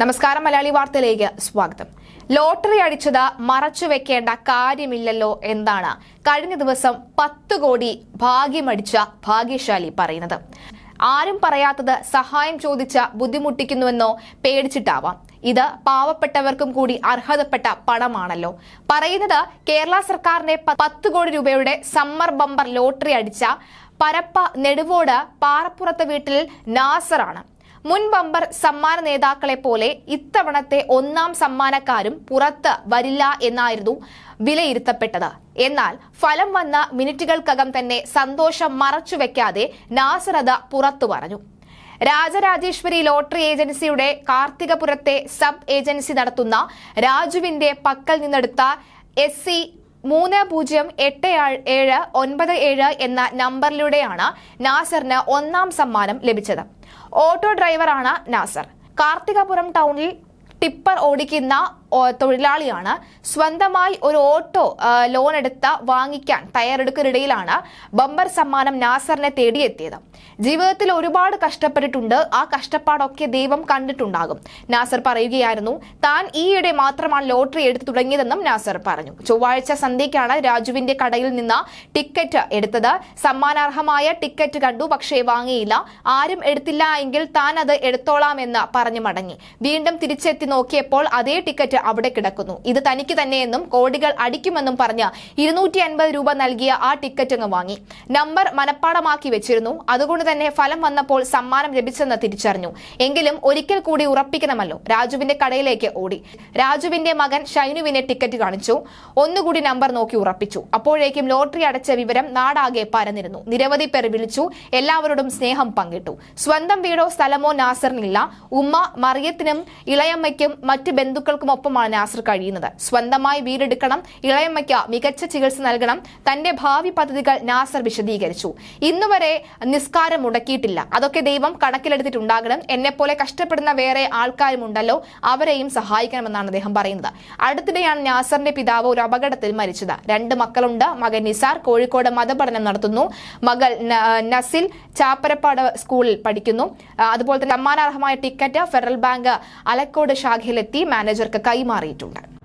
നമസ്കാരം മലയാളി വാർത്തയിലേക്ക് സ്വാഗതം. ലോട്ടറി അടിച്ചത് മറച്ചു വെക്കേണ്ട കാര്യമില്ലല്ലോ എന്നാണ് കഴിഞ്ഞ ദിവസം പത്ത് കോടി ഭാഗ്യമടിച്ച ഭാഗ്യശാലി പറയുന്നത്. ആരും പറയാത്തത് സഹായം ചോദിച്ച ബുദ്ധിമുട്ടിക്കുന്നുവെന്നോ പേടിച്ചിട്ടാവാം. ഇത് പാവപ്പെട്ടവർക്കും കൂടി അർഹതപ്പെട്ട പണമാണല്ലോ. പറയുന്നത് കേരള സർക്കാരിന്റെ പത്ത് കോടി രൂപയുടെ സമ്മർ ബമ്പർ ലോട്ടറി അടിച്ച പരപ്പ നെടുവോട് പാറപ്പുറത്ത് വീട്ടിൽ നാസറാണ്. മുൻ ബമ്പർ സമ്മാന നേതാക്കളെ പോലെ ഇത്തവണത്തെ ഒന്നാം സമ്മാനക്കാരും പുറത്ത് വരില്ല എന്നായിരുന്നു വിലയിരുത്തപ്പെട്ടത്. എന്നാൽ ഫലം വന്ന മിനിറ്റുകൾക്കകം തന്നെ സന്തോഷം മറച്ചുവെക്കാതെ നാസറത പുറത്തു പറഞ്ഞു. രാജരാജേശ്വരി ലോട്ടറി ഏജൻസിയുടെ കാർത്തികപുരത്തെ സബ് ഏജൻസി നടത്തുന്ന രാജുവിന്റെ പക്കൽ നിന്നെടുത്ത എസ് സി മൂന്ന് പൂജ്യം എട്ട് ഏഴ് ഒൻപത് ഏഴ് എന്ന നമ്പറിലൂടെയാണ് നാസറിന് ഒന്നാം സമ്മാനം ലഭിച്ചത്. ഓട്ടോ ഡ്രൈവറാണ് നാസർ. കാർത്തികപുരം ടൗണിൽ ടിപ്പർ ഓടിക്കുന്ന തൊഴിലാളിയാണ്. സ്വന്തമായി ഒരു ഓട്ടോ ലോൺ എടുത്ത വാങ്ങിക്കാൻ തയ്യാറെടുക്കുന്നതിനിടയിലാണ് ബമ്പർ സമ്മാനം നാസറിനെ തേടിയെത്തിയത്. ജീവിതത്തിൽ ഒരുപാട് കഷ്ടപ്പെട്ടിട്ടുണ്ട്. ആ കഷ്ടപ്പാടൊക്കെ ദൈവം കണ്ടിട്ടുണ്ടാകും. നാസർ പറയുകയായിരുന്നു താൻ ഈയിടെ മാത്രമാണ് ലോട്ടറി എടുത്തു തുടങ്ങിയതെന്നും നാസർ പറഞ്ഞു. ചൊവ്വാഴ്ച സന്ധ്യയ്ക്കാണ് രാജുവിന്റെ കടയിൽ നിന്ന് ടിക്കറ്റ് എടുത്തത്. സമ്മാനാർഹമായ ടിക്കറ്റ് കണ്ടു പക്ഷേ വാങ്ങിയില്ല. ആരും എടുത്തില്ല എങ്കിൽ താൻ അത് എടുത്തോളാമെന്ന് പറഞ്ഞു മടങ്ങി. വീണ്ടും തിരിച്ചെത്തി നോക്കിയപ്പോൾ അതേ ടിക്കറ്റ് അവിടെ കിടക്കുന്നു. ഇത് തനിക്ക് തന്നെയെന്നും കോടികൾ അടിക്കുമെന്നും പറഞ്ഞ് ഇരുന്നൂറ്റി അൻപത് രൂപ നൽകിയ ആ ടിക്കറ്റ് അങ്ങ് വാങ്ങി. നമ്പർ മനഃപ്പാടമാക്കി വെച്ചിരുന്നു. അതുകൊണ്ട് തന്നെ ഫലം വന്നപ്പോൾ സമ്മാനം ലഭിച്ചെന്ന് തിരിച്ചറിഞ്ഞു. എങ്കിലും ഒരിക്കൽ കൂടി ഉറപ്പിക്കണമല്ലോ. രാജുവിന്റെ കടയിലേക്ക് ഓടി. രാജുവിന്റെ മകൻ ഷൈനുവിനെ ടിക്കറ്റ് കാണിച്ചു. ഒന്നുകൂടി നമ്പർ നോക്കി ഉറപ്പിച്ചു. അപ്പോഴേക്കും ലോട്ടറി അടച്ച വിവരം നാടാകെ പരന്നിരുന്നു. നിരവധി പേർ വിളിച്ചു. എല്ലാവരോടും സ്നേഹം പങ്കിട്ടു. സ്വന്തം വീടോ സ്ഥലമോ നാസറിനില്ല. ഉമ്മ മറിയത്തിനും ഇളയമ്മയ്ക്കും മറ്റ് ബന്ധുക്കൾക്കുമൊപ്പമാണ് നാസർ കഴിയുന്നത്. സ്വന്തമായി വീടെടുക്കണം ഇളയമ്മയ്ക്ക് മികച്ച ചികിത്സ നൽകണം തന്റെ ഭാവി പദ്ധതികൾ നാസർ വിശദീകരിച്ചു. ഇന്നുവരെ നിസ്കാരം മുടക്കിയിട്ടില്ല. അതൊക്കെ ദൈവം കണക്കിലെടുത്തിട്ടുണ്ടാകണം. എന്നെപ്പോലെ കഷ്ടപ്പെടുന്ന വേറെ ആൾക്കാരുമുണ്ടല്ലോ അവരെയും സഹായിക്കണമെന്നാണ് അദ്ദേഹം പറയുന്നത്. അടുത്തിടെയാണ് നാസറിന്റെ പിതാവ് ഒരു അപകടത്തിൽ മരിച്ചത്. രണ്ട് മക്കളുണ്ട്. മകൻ നിസാർ കോഴിക്കോട് മതപഠനം നടത്തുന്നു. മകൾ നസിൽ ചാപ്പരപ്പാട് സ്കൂളിൽ പഠിക്കുന്നു. അതുപോലെ തന്നെ സമ്മാനാർഹമായ ടിക്കറ്റ് ഫെഡറൽ ബാങ്ക് അലക്കോട് ശാഖയിലെത്തി മാനേജർക്ക് കൈമാറിയിട്ടുണ്ട്.